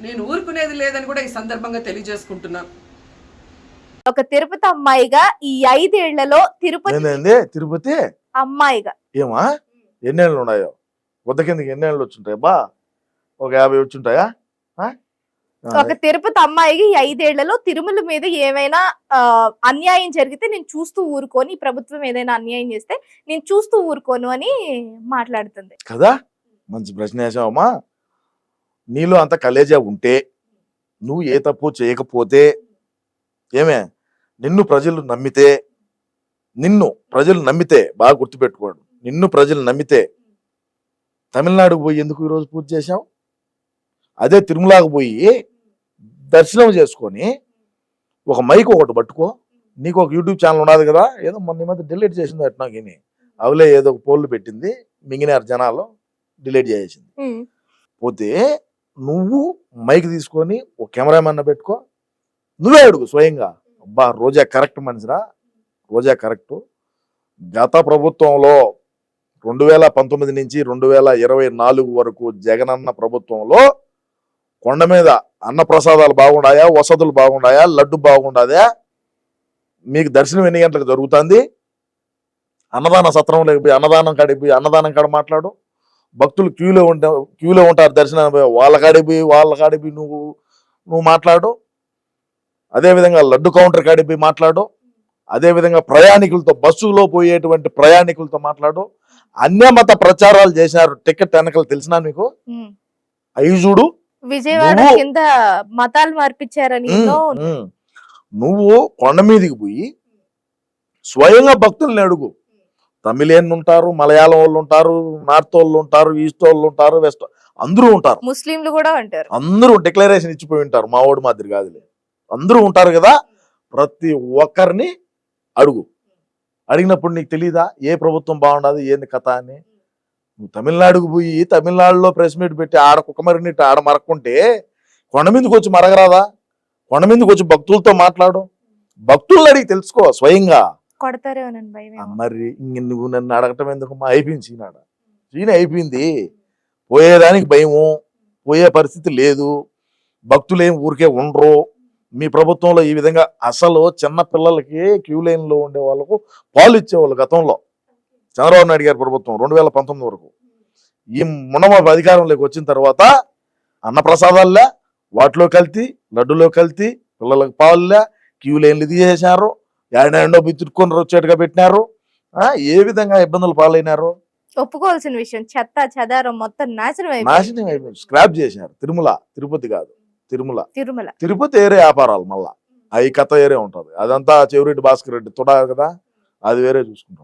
నేను ఊరుకునేది లేదని కూడా ఈ సందర్భంగా తెలియజేసుకుంటున్నాను ఒక తిరుపతి అమ్మాయిగా ఈ ఐదేళ్ళలో తిరుపతి ఏంది తిరుపతి? అమ్మాయిగా. ఏమా? ఎన్నేళ్ళు ఉన్నాయో? వద్ద కిందకి ఎన్నేళ్ళు వచ్చుంటాయి? బా ఒక యాభై వచ్చుంటాయా? ఆ? ఒక తిరుపతి అమ్మాయికి ఈ ఐదేళ్ళలో తిరుమల మీద ఏమైనా అన్యాయం జరిగితే నేను చూస్తూ ఊరుకోను. ఈ ప్రభుత్వం ఏదైనా అన్యాయం చేస్తే నేను చూస్తూ ఊరుకోను అని మాట్లాడుతుంది. కదా? మంచి ప్రశ్న వేసావమ్మా. నీలో అంత కలేజా ఉంటే నువ్వు ఏ తప్పు చేయకపోతే ఏమే? నిన్ను ప్రజలు నమ్మితే నిన్ను ప్రజలు నమ్మితే బాగా గుర్తుపెట్టుకోండి. నిన్ను ప్రజలు నమ్మితే తమిళనాడుకు పోయి ఎందుకు ఈరోజు పూజ చేశావు? అదే తిరుమలకు పోయి దర్శనం చేసుకొని ఒక మైక్ ఒకటి పట్టుకో. నీకు ఒక యూట్యూబ్ ఛానల్ ఉన్నది కదా? ఏదో మొన్న మధ్య డిలీట్ చేసింది అట్లా గిని అవలే ఏదో ఒక పోల్లు పెట్టింది మింగినారు జనాలు డిలీట్ చేసింది. పోతే నువ్వు మైక్ తీసుకొని ఓ కెమెరామెన్ పెట్టుకో. నువ్వే అడుగు స్వయంగా. అబ్బా రోజా కరెక్ట్ మనిషిరా? రోజా కరెక్ట్. గత ప్రభుత్వంలో రెండు వేల పంతొమ్మిది నుంచి రెండు వేల ఇరవై నాలుగు వరకు జగనన్న ప్రభుత్వంలో కొండ మీద అన్న ప్రసాదాలు బాగుండాయా? వసతులు బాగుండాయా? లడ్డు బాగుండాదా? మీకు దర్శనం ఎన్ని గంటలకు జరుగుతుంది? అన్నదాన సత్రం లేకపోయి అన్నదానం కాడికి పోయి అన్నదానం కాడ మాట్లాడు. భక్తులు క్యూలో ఉంటా క్యూలో ఉంటారు దర్శనం వాళ్ళ కాడికి పోయి వాళ్ళ కాడికి పోయి నువ్వు నువ్వు మాట్లాడు. అదేవిధంగా లడ్డు కౌంటర్ కాడికి పోయి మాట్లాడు. అదేవిధంగా ప్రయాణికులతో బస్సులో పోయేటువంటి ప్రయాణికులతో మాట్లాడు. అన్యమత ప్రచారాలు చేసినారు. టికెట్ వెనకలు తెలిసినా మీకు. ఐజుడు విజయవాడ నువ్వు- కింద మతాలు మార్పించారని. నువ్వు కొండ మీదకి పోయి స్వయంగా భక్తుల్ని అడుగు. తమిళియన్ ఉంటారు మలయాళం వాళ్ళు ఉంటారు నార్త్ వాళ్ళు ఉంటారు ఈస్ట్ వాళ్ళు ఉంటారు వెస్ట్ అందరూ ఉంటారు ముస్లింలు కూడా అంటారు. అందరూ డిక్లరేషన్ ఇచ్చిపోయి ఉంటారు మా ఓడి మాదిరి కాదులే. అందరూ ఉంటారు కదా ప్రతి ఒక్కరిని అడుగు. అడిగినప్పుడు నీకు తెలీదా ఏ ప్రభుత్వం బాగుండదు ఏంది కథ అని? నువ్వు తమిళనాడుకు పోయి తమిళనాడులో ప్రెస్ మీట్ పెట్టి ఆడ కుక్కమరినట్టు ఆడ మరక్కుంటే కొండ మీదకి వచ్చి మరగరాదా? కొండ మీదకి వచ్చి భక్తులతో మాట్లాడు. భక్తులను అడిగి తెలుసుకో స్వయంగా. కొడతారేమోనని భయం మరి ఇంక నువ్వు నన్ను అడగటం ఎందుకు మా అయిపోయింది చీనాడ చీన అయిపోయింది. పోయేదానికి భయము పోయే పరిస్థితి లేదు. భక్తులేం ఊరికే ఉండరు. మీ ప్రభుత్వంలో ఈ విధంగా అసలు చిన్న పిల్లలకి క్యూ లైన్లో ఉండే వాళ్ళకు పాలు ఇచ్చేవాళ్ళు గతంలో. చంద్రబాబు నాయుడు గారి ప్రభుత్వం రెండు వేల పంతొమ్మిది వరకు. ఈ మునమ అధికారంలోకి వచ్చిన తర్వాత అన్నప్రసాదాల్లో వాటిలో కల్తీ లడ్డులో కల్తీ పిల్లలకు పాలులే క్యూ లైన్లు తీసేశారు. ఏడాడో బిత్తుకొని వచ్చేట్టుగా పెట్టినారు. ఆ, ఏ విధంగా ఇబ్బందులు పాలైనారు? ఒప్పుకోవాల్సిన విషయం చెత్త చెదారం మొత్తం నాశనం నాశనం అయిపోయింది. స్క్రాప్ చేసినారు తిరుమల తిరుపతి కాదు తిరుమల. తిరుమల. తిరుపతి ఏరే వ్యాపారాలు మళ్ళా. అవి కథ ఏరే ఉంటది. అదంతా చెవిరెడ్డి భాస్కర్ రెడ్డి తుడా కదా? అది వేరే చూసుకుంటాం.